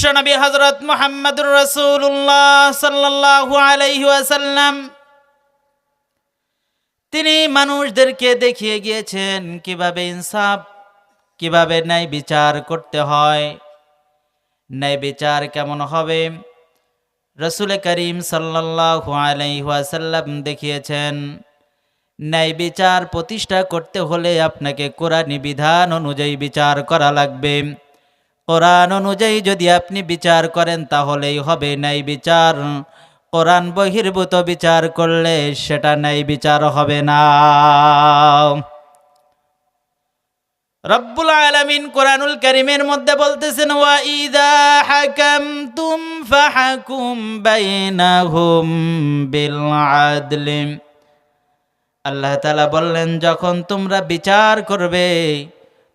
বিশ্বনবী হজরত মোহাম্মদুর রসুল্লাহ সাল্লাল্লাহু আলাইহি ওয়াসাল্লাম, তিনি মানুষদেরকে দেখিয়ে গিয়েছেন কীভাবে ইনসাফ, কীভাবে ন্যায় বিচার করতে হয়। ন্যায় বিচার কেমন হবে? রসুল করিম সাল্লাল্লাহু আলাইহি ওয়াসাল্লাম দেখিয়েছেন, ন্যায় বিচার প্রতিষ্ঠা করতে হলে আপনাকে কোরআনী বিধান অনুযায়ী বিচার করা লাগবে। কোরআন অনুযায়ী যদি আপনি বিচার করেন, তাহলেই হবে নাই বিচার। কোরআন বহির্ভূত বিচার করলে সেটা ন্যায় বিচার হবে না। রব্বুল আলামিন কোরআনুল কারীমের মধ্যে বলতেছেন, ওয়া ইদা হাকামতুম ফাহাকুম বাইনাহুম বিল আদলি। আল্লাহ বললেন, যখন তোমরা বিচার করবে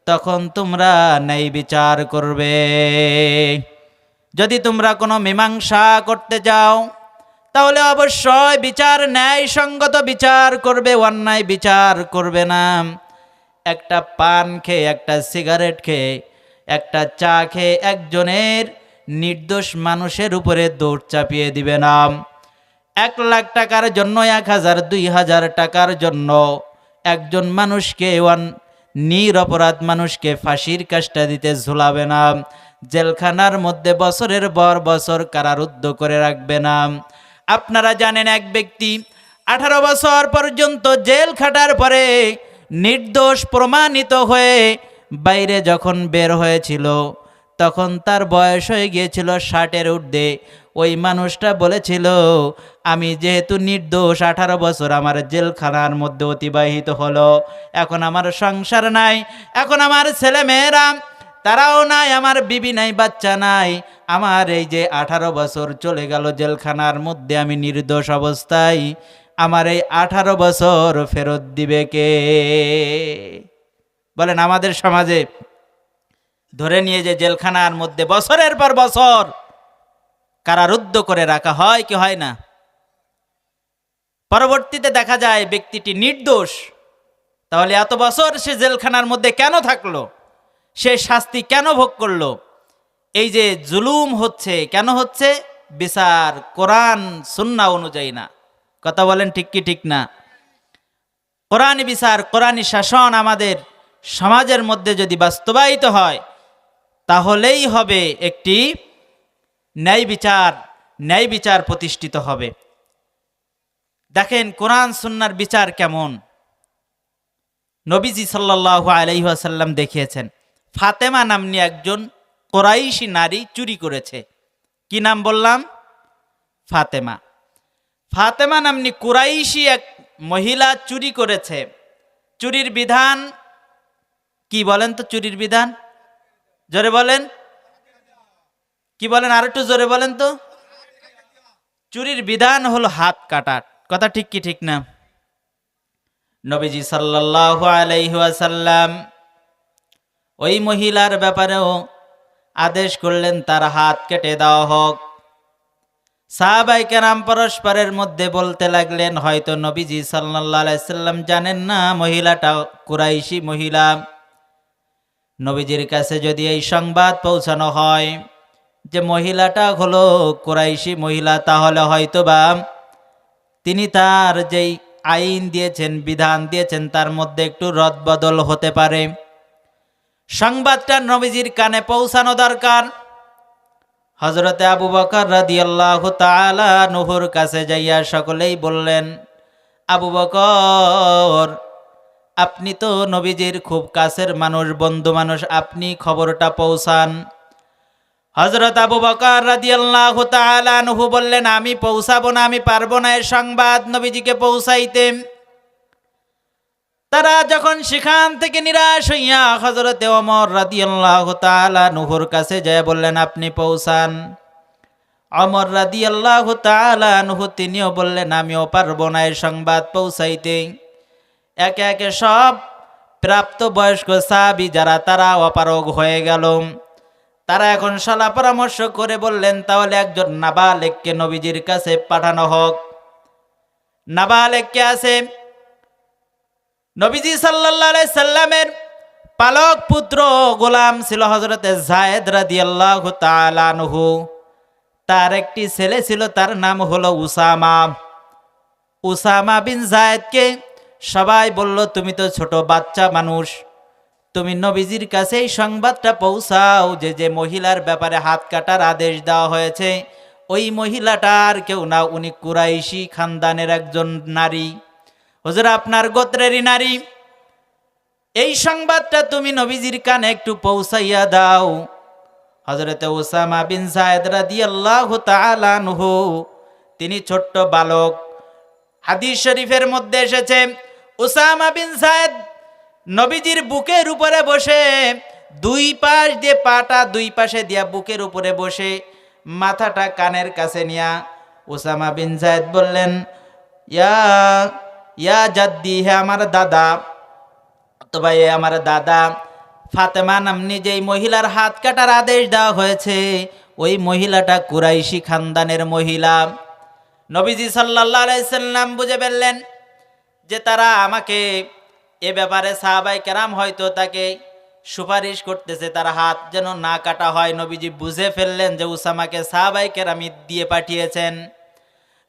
তখন তোমরা ন্যায় বিচার করবে। যদি তোমরা কোনো মীমাংসা করতে যাও, তাহলে অবশ্যই বিচার ন্যায় সঙ্গত বিচার করবে, অন্যায় বিচার করবে না। একটা পান খেয়ে, একটা সিগারেট খেয়ে, একটা চা খেয়ে একজনের নির্দোষ মানুষের উপরে দৌড় চাপিয়ে দিবে না এক লাখ টাকার জন্য, এক হাজার, দুই হাজার টাকার জন্য একজন মানুষকে নিরপরাধ মানুষকে ফাঁসির কাজটা দিতে ঝুলাবে না। জেলখানার মধ্যে বছরের পর বছর কারারুদ্ধ করে রাখবে না। আপনারা জানেন এক ব্যক্তি আঠারো বছর পর্যন্ত জেল খাটার পরে নির্দোষ প্রমাণিত হয়ে বাইরে যখন বের হয়েছিল তখন তার বয়স হয়ে গিয়েছিল ষাটের ঊর্ধ্বে। ওই মানুষটা বলেছিল, আমি যেহেতু নির্দোষ, আঠারো বছর আমার জেলখানার মধ্যে অতিবাহিত হলো। এখন আমার সংসার নাই, এখন আমার ছেলে মেয়েরা তারাও নাই, আমার বিবি নাই, বাচ্চা নাই। আমার এই যে আঠারো বছর চলে গেল জেলখানার মধ্যে, আমি নির্দোষ অবস্থায়। আমার এই আঠারো বছর ফেরত দিবে কে? বলেন আমাদের সমাজে ধরে নিয়ে যে জেলখানার মধ্যে বছরের পর বছর কারারুদ্ধ করে রাখা হয় কি হয় না? পরবর্তীতে দেখা যায় ব্যক্তিটি নির্দোষ। তাহলে এত বছর সে জেলখানার মধ্যে কেন থাকল? সে শাস্তি কেন ভোগ করল? এই যে জুলুম হচ্ছে, কেন হচ্ছে? বিচার কোরআন সুন্না অনুযায়ী না। কথা বলেন ঠিক কি ঠিক না? কোরআন বিচার, কোরআনী শাসন আমাদের সমাজের মধ্যে যদি বাস্তবায়িত হয় তাহলেই হবে একটি ন্যায় বিচার ন্যায় বিচার প্রতিষ্ঠিত হবে। দেখেন, কোরআন, সুন্নার বিচার কেমন? নবীজি সাল্লাহ আলাইহাসাল্লাম দেখিয়েছেন, ফাতেমা নামনি একজন কোরাইশি নারী চুরি করেছে। কি নাম বললাম? ফাতেমা। ফাতেমা নামনি কুরাইশি এক মহিলা চুরি করেছে। চুরির বিধান কি বলেন তো? চুরির বিধান? জোরে বলেন। কি বলেন আর একটু জোরে বলেন তো? চুরির বিধান হলো হাত কাটার। কথা ঠিক কি ঠিক না? নবীজি সাল্লাহ আলাইহাসাল্লাম ওই মহিলার ব্যাপারেও আদেশ করলেন, তার হাত কেটে দেওয়া হোক। সাহাবাই কেরাম পরস্পরের মধ্যে বলতে লাগলেন, হয়তো নবীজি সাল্লাহ আলাইসাল্লাম জানেন না মহিলাটা কুরাইশি মহিলা। নবীজির কাছে যদি এই সংবাদ পৌঁছানো হয় যে মহিলাটা হলো কুরাইশি মহিলা, তাহলে হয়তো বা তিনি তার যেই আইন দিয়েছেন, বিধান দিয়েছেন, তার মধ্যে একটু রদবদল হতে পারে। সংবাদটা নবীজির কানে পৌঁছানো দরকার। হজরতে আবু বকর রাদিয়াল্লাহ তাআলা নুহুর কাছে যাইয়া সকলেই বললেন, আবু বকর আপনি তো নবীজির খুব কাছের মানুষ, বন্ধু মানুষ, আপনি খবরটা পৌঁছান। হজরত আবু বকর রাদিয়াল্লাহু তাআলা নুহু বললেন, আমি পৌঁছাবো না, আমি পারব না এর সংবাদ নবীজিকে পৌঁছাইতে। তারা যখন সেখান থেকে নিরাশ হইয়া হজরতে অমর রাদিয়াল্লাহু তাআলা নুহুর কাছে যায়, বললেন, আপনি পৌঁছান। অমর রাদিয়াল্লাহু তাআলা নুহু তিনিও বললেন, আমিও পারব না এর সংবাদ পৌঁছাইতে। একে একে সব প্রাপ্ত বয়স্ক সাবি যারা, তারা অপারগ হয়ে গেল। তারা এখন সলা পরামর্শ করে বললেন, তাহলে একজন নাবালেককে নবীজির কাছে পাঠানো হোক। নাবালেককে আছে নবীজি সাল্লাহ সাল্লামের পালক পুত্র গোলাম ছিল হজরতে জায়েদ রাদিয়াল্লাহু তাআলা আনহু। তার একটি ছেলে ছিল, তার নাম হলো উসামা। উসামা বিন জায়েদকে সবাই বলল, তুমি তো ছোট বাচ্চা মানুষ। তুমি নবীজির কাছে এই সংবাদটা পৌঁছাও যে যে মহিলার ব্যাপারে হাত কাটার আদেশ দেওয়া হয়েছে। ওই মহিলাটার কেউ না, উনি কুরাইশি খানদানের একজন নারী। হুজুর, আপনার গোত্রেরই নারী। এই সংবাদটা তুমি নবীজির কানে একটু পৌঁছাইয়া দাও। হজরতে ওসামা বিন সায়েদ রাদিয়াল্লাহু তাআলা আনহু, তিনি ছোট্ট বালক হাদিস শরীফের মধ্যে এসেছে, উসামা বিন সায়েদ নবীজির বুকের উপরে বসে, দুই পাশ দিয়ে পাটা দুই পাশে দিয়া বুকের উপরে বসে, মাথাটা কানের কাছে নিয়া উসামা বিন সায়েদ বললেন, ইয়া ইয়া জাদ্দি, হে আমার দাদা ভাই, এ আমার দাদা, ফাতেমা নামনি যেই মহিলার হাত কাটার আদেশ দেওয়া হয়েছে, ওই মহিলাটা কুরাইশি খানদানের মহিলা। নবীজি সাল্লাহ আলাইসাল্লাম বুঝে ফেললেন যে তারা আমাকে এ ব্যাপারে সাহাবাই কেরাম হয়তো তাকে সুপারিশ করতেছে, তার হাত যেন না কাটা হয়। নবীজি বুঝে ফেললেন যে উসামাকে সাহাবাই কেরামি দিয়ে পাঠিয়েছেন।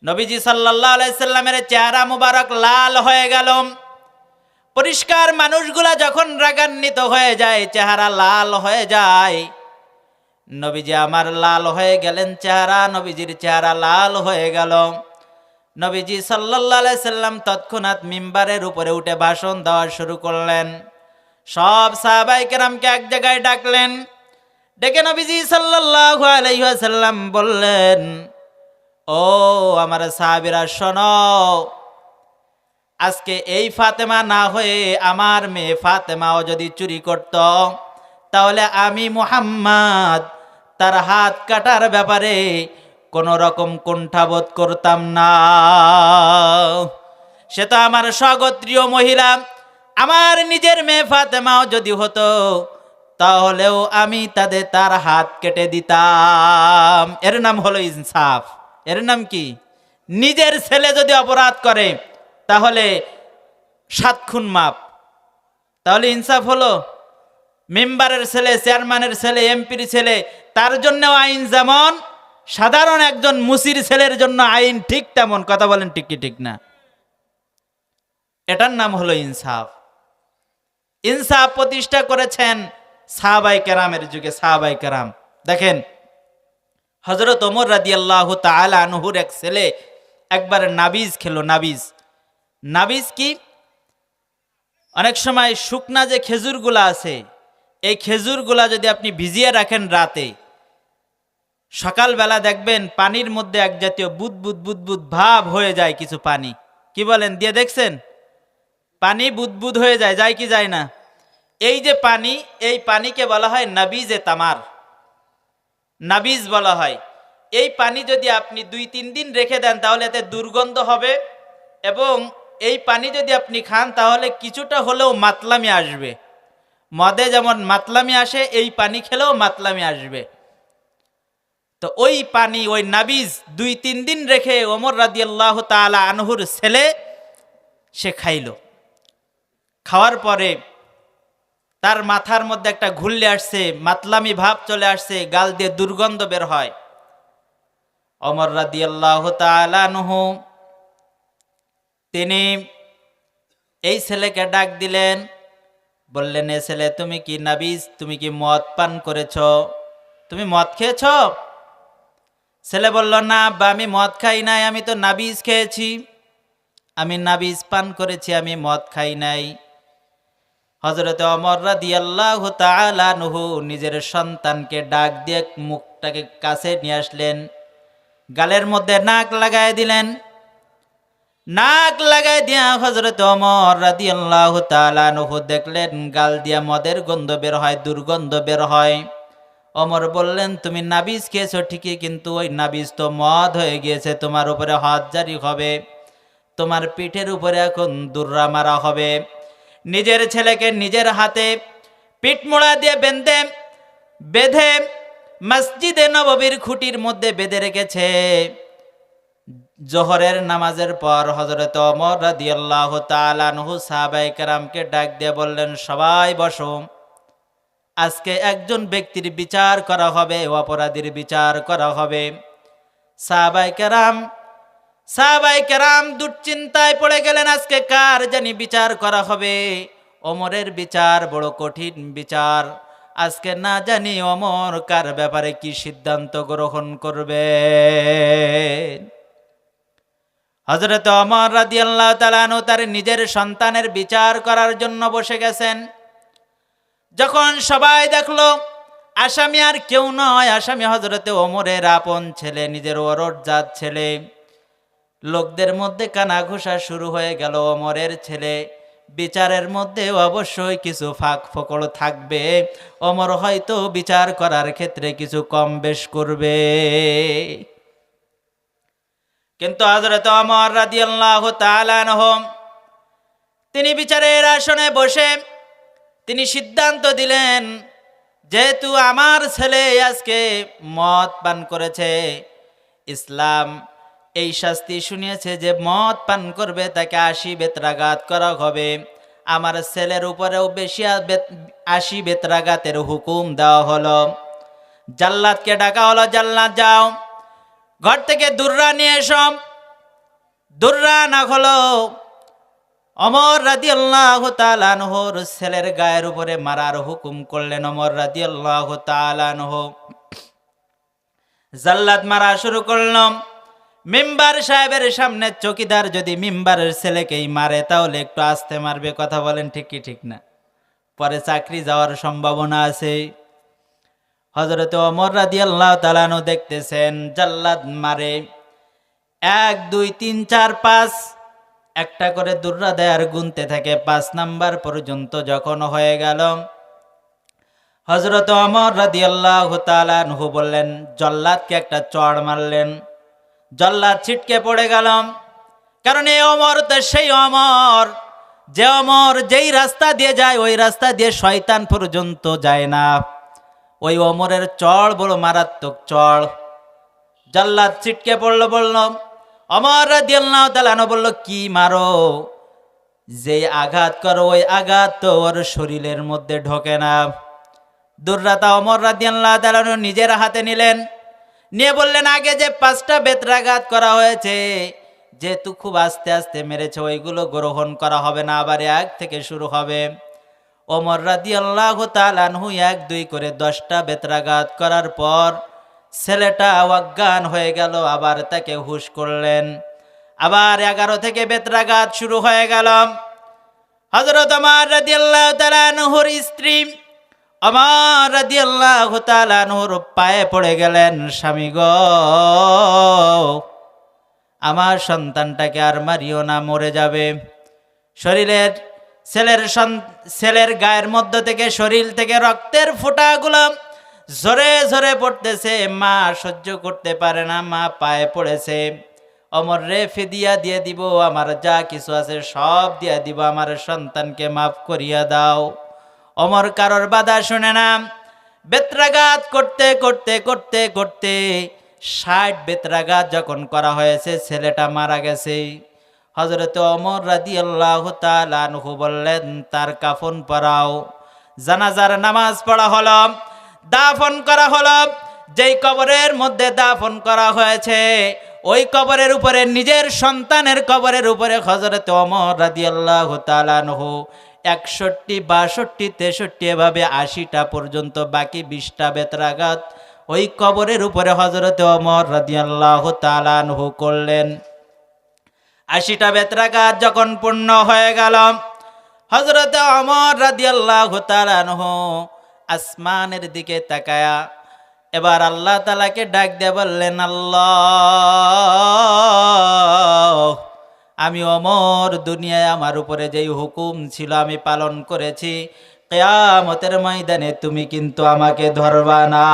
নবীজি সাল্লাহ আলাইসাল্লামের চেহারা মুবারক লাল হয়ে গেল। পরিষ্কার মানুষগুলা যখন রাগান্বিত হয়ে যায়, চেহারা লাল হয়ে যায় নবীজি আমার লাল হয়ে গেলেন, চেহারা নবীজির চেহারা লাল হয়ে গেল। নবীজি সাল্লাহ সাল্লাম তৎক্ষণাৎ মিম্বারের উপরে উঠে ভাষণ দেওয়া শুরু করলেন। সব সাহাবাই কেরামকে এক জায়গায় ডাকলেন। ডেকে নবীজি সাল্লাহ বললেন, ও আমার সাহাবিরা, শোনো, আজকে এই ফাতেমা না হয়ে আমার মেয়ে ফাতেমাও যদি চুরি করত, তাহলে আমি মুহাম্মদ তার হাত কাটার ব্যাপারে কোনো রকম কুণ্ঠাবোধ করতাম না। সে তো আমার স্বগোত্রীয় মহিলা। আমার নিজের মেয়ে ফাতেমাও যদি হতো, তাহলেও আমি তাদের তার হাত কেটে দিতাম। এর নাম হলো ইনসাফ। এর নাম কি? নিজের ছেলে যদি অপরাধ করে, তাহলে সাত খুন মাপ। তাহলে ইনসাফ হলো? মেম্বারের ছেলে, চেয়ারম্যানের ছেলে, এমপির ছেলে, তার জন্যও আইন যেমন, সাধারণ একজন মুসির ছেলের জন্য আইন ঠিক তেমন। কথা বলেন ঠিক কি ঠিক না? এটার নাম হলো ইনসাফ। ইনসাফ প্রতিষ্ঠা করেছেন সাহাবাই কেরামের যুগে সাহাবাই কেরাম। দেখেন হজরত ওমর রাদি আল্লাহ আনহুর এক ছেলে একবার নাবিজ খেলো, নাবিজ। নাবিজ কি? অনেক সময় শুকনা যে খেজুরগুলা আছে এই খেজুরগুলা যদি আপনি ভিজিয়ে রাখেন রাতে, সকালবেলা দেখবেন পানির মধ্যে এক জাতীয় বুদবুদ বুদবুদ ভাব হয়ে যায় কিছু পানি। কি বলেন, দিয়ে দেখছেন? পানি বুদবুদ হয়ে যায় যায় কি যায় না? এই যে পানি, এই পানিকে বলা হয় নাবিজে তামার। নাবিজ বলা হয়। এই পানি যদি আপনি দুই তিন দিন রেখে দেন, তাহলে এতে দুর্গন্ধ হবে এবং এই পানি যদি আপনি খান, তাহলে কিছুটা হলেও মাতলামি আসবে। মদে যেমন মাতলামি আসে, এই পানি খেলেও মাতলামি আসবে। তো ওই পানি, ওই নাবিজ দুই তিন দিন রেখে ওমর রাদি আল্লাহ তালা আনহুর ছেলে সে খাইল। খাওয়ার পরে তার মাথার মধ্যে একটা ঘুরলে আসছে, মাতলামি ভাব চলে আসছে, গাল দিয়ে দুর্গন্ধ বের হয়। অমর রাদি আল্লাহ তালানহু তিনি এই ছেলেকে ডাক দিলেন বললেন, এ ছেলে, তুমি কি নাবিজ? তুমি কি মদ পান করেছ? তুমি মদ খেয়েছ? ছেলে বলল, না বা আমি মদ খাই নাই, আমি তো নাবিজ খেয়েছি। আমি নাবিজ পান করেছি, আমি মদ খাই নাই। হজরত অমর রাদি আল্লাহ তালানহু নিজের সন্তানকে ডাক দিয়ে মুখটাকে কাছে নিয়ে আসলেন। গালের মধ্যে নাক লাগাই দিলেন। নাক লাগাই দিয়া হজরত অমর রাদি আল্লাহ তালানহু দেখলেন, গাল দিয়া মদের গন্ধ বের হয়, দুর্গন্ধ বের হয়। অমর বললেন, তুমি নাবিজ খেয়েছো ঠিকই, কিন্তু ওই নাবিজ তো মদ হয়ে গিয়েছে, তোমার উপরে হাত জারি হবে। তোমার পিঠের উপরে এখন দুর্রা মারা হবে। নিজের ছেলেকে নিজের হাতে পিঠ মোড়া দিয়ে বেঁধে বেঁধে মসজিদে নববীর খুঁটির মধ্যে বেঁধে রেখেছে। জোহরের নামাজের পর হজরত অমর রাদিয়াল্লাহু তাআলা নহু সাহাবায়ে কেরামকে ডাক দিয়ে বললেন, সবাই বসো। আজকে একজন ব্যক্তির বিচার করা হবে, অপরাধীর বিচার করা হবে। সাহাবাই কেরাম সাহাবাই কারাম দুশ্চিন্তায় পড়ে গেলেন, আজকে কার জানি বিচার করা হবে? অমরের বিচার বড় কঠিন বিচার। আজকে না জানি অমর কার ব্যাপারে কি সিদ্ধান্ত গ্রহণ করবে হজরত অমর রাদি আল্লাহ তালানু তার নিজের সন্তানের বিচার করার জন্য বসে গেছেন। যখন সবাই দেখল, আসামি আর কেউ নয়, আসামি হজরতে ওমরের আপন ছেলে, নিজের ওরজাত ছেলে। লোকদের মধ্যে কানা ঘোষা শুরু হয়ে গেল। ওমরের ছেলে, বিচারের মধ্যে অবশ্যই কিছু ফাঁক ফকড় থাকবে। ওমর হয়তো বিচার করার ক্ষেত্রে কিছু কম বেশ করবে। কিন্তু হজরত অমর রাদিয়াল্লাহ তাআলাহ তিনি বিচারের আসনে বসে তিনি সিদ্ধান্ত দিলেন, যেহেতু আমার ছেলে আজকে মদ পান করেছে, ইসলাম এই শাস্তি শুনিয়েছে যে মদ পান করবে, তাকে আশি বেত্রাঘাত করা হবে। আমার ছেলের উপরেও বেশি আশি বেত্রাঘাতের হুকুম দেওয়া হলো। জাল্লাদকে ডাকা হলো, জাল্লাদ যাও। ঘর থেকে দুর্রা নিয়ে এসো। দুর্রা না হলো অমর রাদি আল্লাহ তালানহর ছেলের গায়ের উপরে মারার হুকুম করলেন অমর রাদি আল্লাহ তালানহ জাল্লাদ মারা শুরু করলাম মেম্বার সাহেবের সামনে চকিদার যদি মেম্বারের ছেলেকেই মারে, তাহলে একটু আস্তে মারবে, কথা বলেন ঠিক কি ঠিক না? পরে চাকরি যাওয়ার সম্ভাবনা আছে। হজরত অমর রাদি আল্লাহ তালানু দেখতেছেন, জাল্লাদ মারে। এক, দুই, তিন, চার, পাঁচ। একটা করে দুর্রা দেয়ার গুনতে থাকে। পাঁচ নাম্বার পর্যন্ত যখন হয়ে গেল হজরত অমর রাদি আল্লাহ তালানহু বললেন, জল্লাদকে একটা চড় মারলেন। জল্লাদ ছিটকে পড়ে গেলাম কারণ এই অমর তো সেই অমর যে অমর যেই রাস্তা দিয়ে যায়, ওই রাস্তা দিয়ে শয়তান পর্যন্ত যায় না। ওই অমরের চড় বড় মারাত্মক চড়। জাল্লাদ ছিটকে পড়ল, বলল, অমর রাদিয়াল্লাহু তাআলা বলল, কি মারো? যে আঘাত করো, ওই আঘাত তো ওর শরীরের মধ্যে ঢোকে না। দুর্রাতা অমর রাদিয়াল্লাহু তাআলা নিজের হাতে নিলেন। নিয়ে বললেন, আগে যে পাঁচটা বেত্রাঘাত করা হয়েছে, যেহেতু খুব আস্তে আস্তে মেরেছে, ওইগুলো গ্রহণ করা হবে না, আবার এক থেকে শুরু হবে। ওমর রাদি আল্লাহ তালানহু এক দুই করে দশটা বেত্রাঘাত করার পর ছেলেটা অজ্ঞান হয়ে গেল, আবার তাকে হুশ করলেন। আবার এগারো থেকে বেত্রাঘাত শুরু হয়ে গেল। হজরত আমার রাদি আল্লাহ তালানহুর স্ত্রী আমার রাদি আল্লাহ তালানহুর পায়ে পড়ে গেলেন, স্বামী গো, আমার সন্তানটাকে আর মারিও না, মরে যাবে। শরীরের ছেলের ছেলের গায়ের মধ্য থেকে শরীর থেকে রক্তের ফোঁটাগুলো ঝরে ঝরে পড়তেছে। মা সহ্য করতে পারে না, মা পায়ে পড়েছে। অমর রে, ফিদিয়া দিয়ে দিব, আমার যা কিছু আছে সব দিয়া দিব, আমার সন্তানকে মাফ করিয়া দাও। অমর কারোর বাধা শুনে না। বেত্রাঘাত করতে করতে করতে করতে ষাট বেত্রাঘাত যখন করা হয়েছে, ছেলেটা মারা গেছে। হজরত অমর রাদি আল্লাহ তালু বললেন, তার কাফন পরাও। জানাজার নামাজ পড়া হলো, দাফন করা হলো। যেই কবরের মধ্যে দাফন করা হয়েছে, ওই কবরের উপরে, নিজের সন্তানের কবরের উপরে হজরত অমর রাদি আল্লাহ তালানহু একষট্টি, বাষট্টি, তেষট্টি, এভাবে আশিটা পর্যন্ত, বাকি বিশটা বেতরাঘাত ওই কবরের উপরে হজরত অমর রাদিয়াল্লাহ তালানহু করলেন। আশিটা বেতরাঘাত যখন পূর্ণ হয়ে গেল হজরত অমর রাদিয়াল্লাহ তালানহু আসমানের দিকে তাকায়া, এবার আল্লাহ তালাকে ডাক দিয়ে বললেন, আল্লাহ, আমি অমর দুনিয়ায় আমার উপরে যেই হুকুম ছিল আমি পালন করেছি, কেয়ামতের ময়দানে তুমি কিন্তু আমাকে ধরবা না।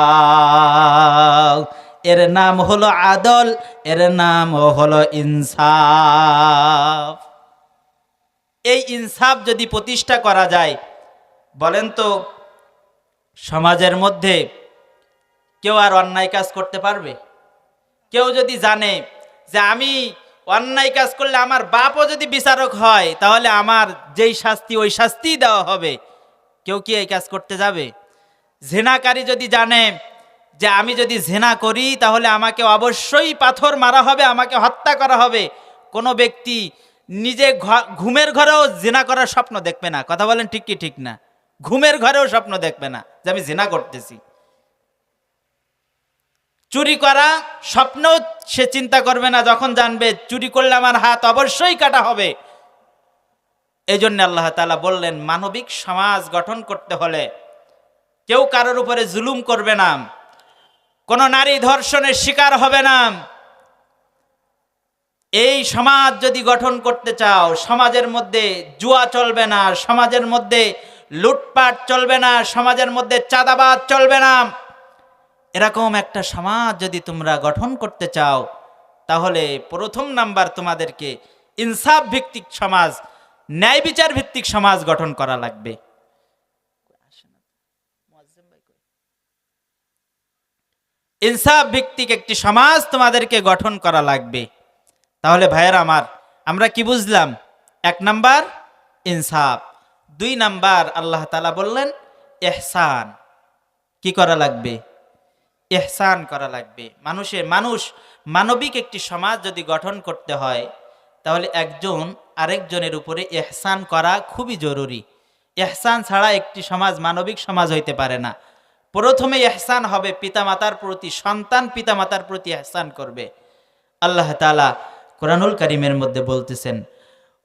এর নাম হলো আদল, এর নাম হলো ইনসাফ। এই ইনসাফ যদি প্রতিষ্ঠা করা যায়, বলেন তো, সমাজের মধ্যে কেউ আর অন্যায় কাজ করতে পারবে? কেউ যদি জানে যে আমি অন্যায় কাজ করলে আমার বাপও যদি বিচারক হয়, তাহলে আমার যেই শাস্তি, ওই শাস্তিই দেওয়া হবে। কেউ কি এই কাজ করতে যাবে? জেনাকারী যদি জানে যে আমি যদি জেনা করি, তাহলে আমাকে অবশ্যই পাথর মারা হবে, আমাকে হত্যা করা হবে। কোনো ব্যক্তি নিজে ঘুমের ঘরেও জেনা করার স্বপ্ন দেখবে না। কথা বলেন ঠিক কি ঠিক না? ঘুমের ঘরেও স্বপ্ন দেখবে না যে আমি জেনা করতেছি। চুরি করা স্বপ্নও সে চিন্তা করবে না, যখন জানবে চুরি করলে আমার হাত অবশ্যই কাটা হবে। এই জন্য আল্লাহ তালা বললেন, মানবিক সমাজ গঠন করতে হলে কেউ কারোর উপরে জুলুম করবে না। কোনো নারী ধর্ষণের শিকার হবে না। এই সমাজ যদি গঠন করতে চাও, সমাজের মধ্যে জুয়া চলবে না, সমাজের মধ্যে লুটপাট চলবে না, সমাজের মধ্যে চাঁদাবাদ চলবে না। এরকম একটা সমাজ যদি তোমরা গঠন করতে চাও, তাহলে প্রথম নাম্বার তোমাদেরকে ইনসাফ ভিত্তিক সমাজ, ন্যায় বিচার ভিত্তিক সমাজ গঠন করা লাগবে। ইনসাফ ভিত্তিক একটি সমাজ তোমাদেরকে গঠন করা লাগবে। তাহলে ভাইয়ের আমার, আমরা কি বুঝলাম? এক নাম্বার, ইনসাফ। দুই নাম্বার, আল্লাহ তালা বললেন এহসান কি করা লাগবে? এহসান করা লাগবে। মানুষের মানুষ, মানবিক একটি সমাজ যদি গঠন করতে হয়, তাহলে একজন আরেকজনের উপরে এহসান করা খুবই জরুরি। এহসান ছাড়া একটি সমাজ মানবিক সমাজ হইতে পারে না। প্রথমে এহসান হবে পিতামাতার প্রতি সন্তান পিতামাতার প্রতি এহসান করবে আল্লাহ তালা কোরআনুল করিমের মধ্যে বলতেছেন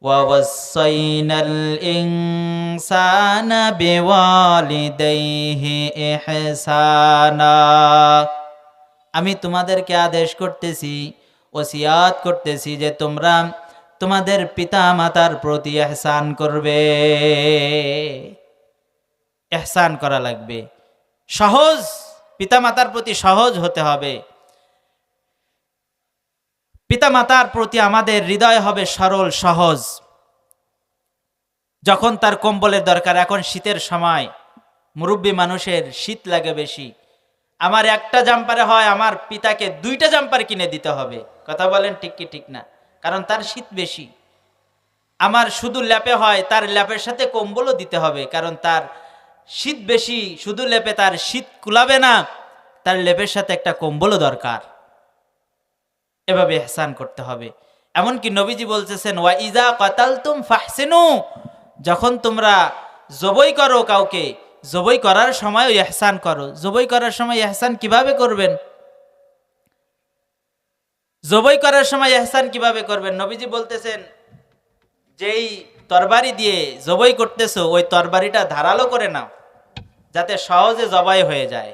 وَوَصَّيْنَا الْإِنسَانَ بِوَالِدَيْهِ إِحْسَانًا আমি তোমাদেরকে আদেশ করতেছি ওসিয়াত করতেছি যে তোমরা তোমাদের পিতা মাতার প্রতি এহসান করবে এহসান করা লাগবে সহজ, পিতামাতার প্রতি সহজ হতে হবে। পিতামাতার প্রতি আমাদের হৃদয় হবে সরল, সহজ। যখন তার কম্বলের দরকার, এখন শীতের সময়, মুরব্বী মানুষের শীত লাগে বেশি। আমার একটা জাম্পারে হয়, আমার পিতাকে দুইটা জাম্পার কিনে দিতে হবে। কথা বলেন ঠিক কি ঠিক না? কারণ তার শীত বেশি। আমার শুধু ল্যাপে হয়, তার ল্যাপের সাথে কম্বলও দিতে হবে, কারণ তার শীত বেশি, শুধু লেপে তার শীত কুলাবে না, তার লেপের সাথে একটা কম্বলও দরকার। এভাবে এহসান করতে হবে। এমনকি নবীজি বলতেছেন, ওয়া ইজা কাতালতুম ফাহসিনু যখন তোমরা জবই করো কাউকে, জবই করার সময় এহসান করো। জবই করার সময় এহসান কীভাবে করবেন? জবই করার সময় এহসান কীভাবে করবেন? নবীজি বলতেছেন, যেই তরবারি দিয়ে জবই করতেছো, ওই তরবারিটা ধারালো করে নাও। যাতে সহজে জবাই হয়ে যায়।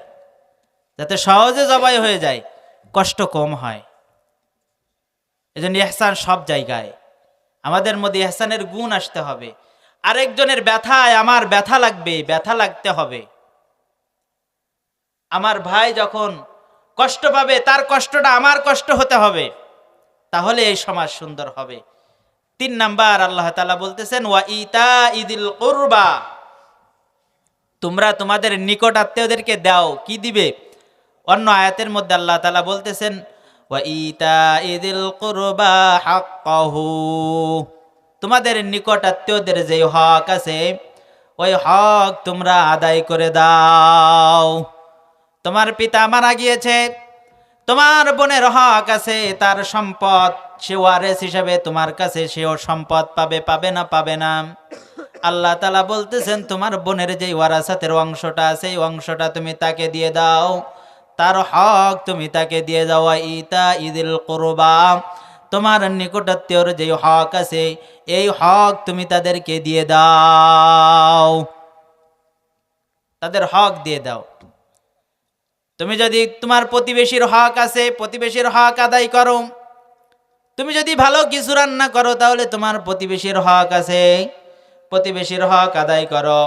যাতে সহজে জবাই হয়ে যায়, কষ্ট কম হয়। এজন্য এহসান সব জায়গায়। আমাদের মধ্যে এহসানের গুণ আসতে হবে। আরেকজনের ব্যথায় আমার ব্যথা লাগবে, ব্যথা লাগতে হবে। আমার ভাই যখন কষ্ট পাবে, তার কষ্টটা আমার কষ্ট হতে হবে। তাহলে এই সমাজ সুন্দর হবে। তিন নাম্বার আল্লাহ তালা বলতেছেন, ওয়া ইতা ইদিল কুরবা। তোমরা তোমাদের নিকট আত্মীয়দেরকে দাও, কি দিবে? অন্য আয়াতের মধ্যে আল্লাহ তালা বলতেছেন তোমাদের নিকট আত্মীয়দের যে হক আছে, ওই হক তোমরা আদায় করে দাও। তোমার পিতা মারা গিয়েছে, তোমার বোনের হক আছে, তার সম্পদ সে ওয়ারেস হিসাবে তোমার কাছে সেও সম্পদ পাবে পাবে না পাবে না। আল্লাহ তালা বলতেছেন, তোমার বোনের যে ওয়ারাসাতের অংশটা আছে এই অংশটা তুমি তাকে দিয়ে দাও। তার হক তুমি তাকে দিয়ে যাওয়া ইতা ইদিল করবা। তোমার নিকটাত্মীয়র যে হক আছে, এই হক তুমি তাদেরকে দিয়ে দাও। তাদের হক দিয়ে দাও। তুমি যদি তোমার প্রতিবেশীর হক আছে, প্রতিবেশীর হক আদায় করো। তুমি যদি ভালো কিছু রান্না করো, তাহলে তোমার প্রতিবেশীর হক আছে। প্রতিবেশীর হক আদায় করো।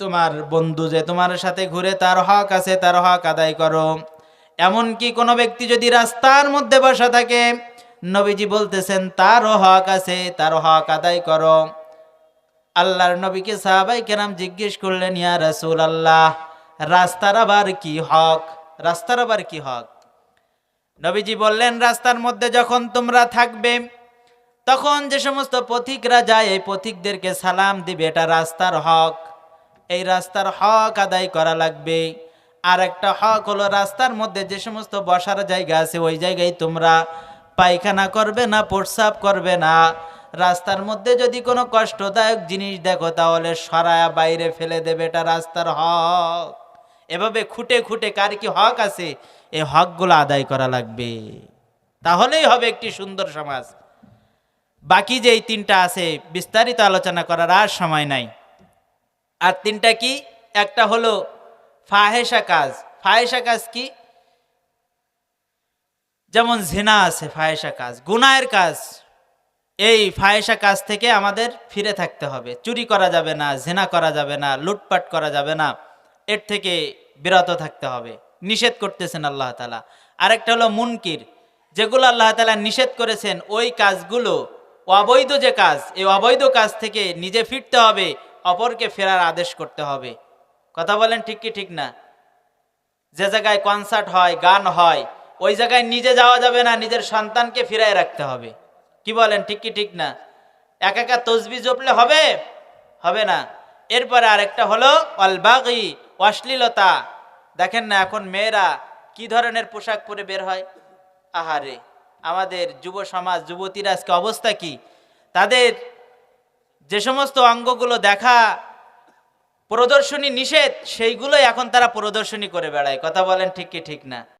তোমার বন্ধু যে তোমার সাথে ঘুরে তার হক আছে, তার হক আদায় করো। এমনকি কোনো ব্যক্তি যদি রাস্তার মধ্যে বসা থাকে, নবীজি বলতেছেন, তারও হক আছে, তার হক আদায় করো। আল্লাহর নবীকে সাহাবাই কেরাম জিজ্ঞেস করলেন, ইয়া রাসূল আল্লাহ রাস্তার আবার কি হক? রাস্তার আবার কি হক? নবীজি বললেন, রাস্তার মধ্যে যখন তোমরা থাকবে তখন যে সমস্ত পথিকরা যায়, এই পথিকদেরকে সালাম দিবে, এটা রাস্তার হক। এই রাস্তার হক আদায় করা লাগবে। আর একটা হক হলো রাস্তার মধ্যে যে সমস্ত বসার জায়গা আছে, ওই জায়গায় তোমরা পায়খানা করবে না, প্রস্রাব করবে না। রাস্তার মধ্যে যদি কোনো কষ্টদায়ক জিনিস দেখো, তাহলে সরায়া বাইরে ফেলে দেবে, এটা রাস্তার হক। এভাবে খুঁটে খুঁটে কার কি হক আছে এই হকগুলো আদায় করা লাগবে। তাহলেই হবে একটি সুন্দর সমাজ। বাকি যেই তিনটা আছে, বিস্তারিত আলোচনা করার আর সময় নাই। আর তিনটা কি? একটা হলো ফাহেসা কাজ। ফাহেসা কাজ কি? যেমন ঝিনা আছে ফাহেসা কাজ। গুনায়ের কাজ। এই ফাহেসা কাজ থেকে আমাদের ফিরে থাকতে হবে। চুরি করা যাবে না ঝিনা করা যাবে না, লুটপাট করা যাবে না। এর থেকে বিরত থাকতে হবে। নিষেধ করতেছেন আল্লাহ তালা আরেকটা হলো মুনকির। যেগুলো আল্লাহ তালা নিষেধ করেছেন, ওই কাজগুলো অবৈধ যে কাজ, এই অবৈধ কাজ থেকে নিজে ফিরতে হবে, অপরকে ফেরার আদেশ করতে হবে। কথা বলেন ঠিক কি ঠিক না? যে জায়গায় কনসার্ট হয়, গান হয়, ওই জায়গায় নিজে যাওয়া যাবে না, নিজের সন্তানকে ফিরায় রাখতে হবে। কি বলেন ঠিক কি ঠিক না? এক একা তসবি জপলে হবে? হবে না। এরপরে আরেকটা হলো অলবাগি অশ্লীলতা। দেখেন না এখন মেয়েরা কি ধরনের পোশাক পরে বের হয়? আহারে। আমাদের যুব সমাজ, যুবতীরা আজকে অবস্থা কি? তাদের যে সমস্ত অঙ্গগুলো দেখা প্রদর্শনী নিষেধ, সেইগুলোই এখন তারা প্রদর্শনী করে বেড়ায়। কথা বলেন ঠিক কি, ঠিক না?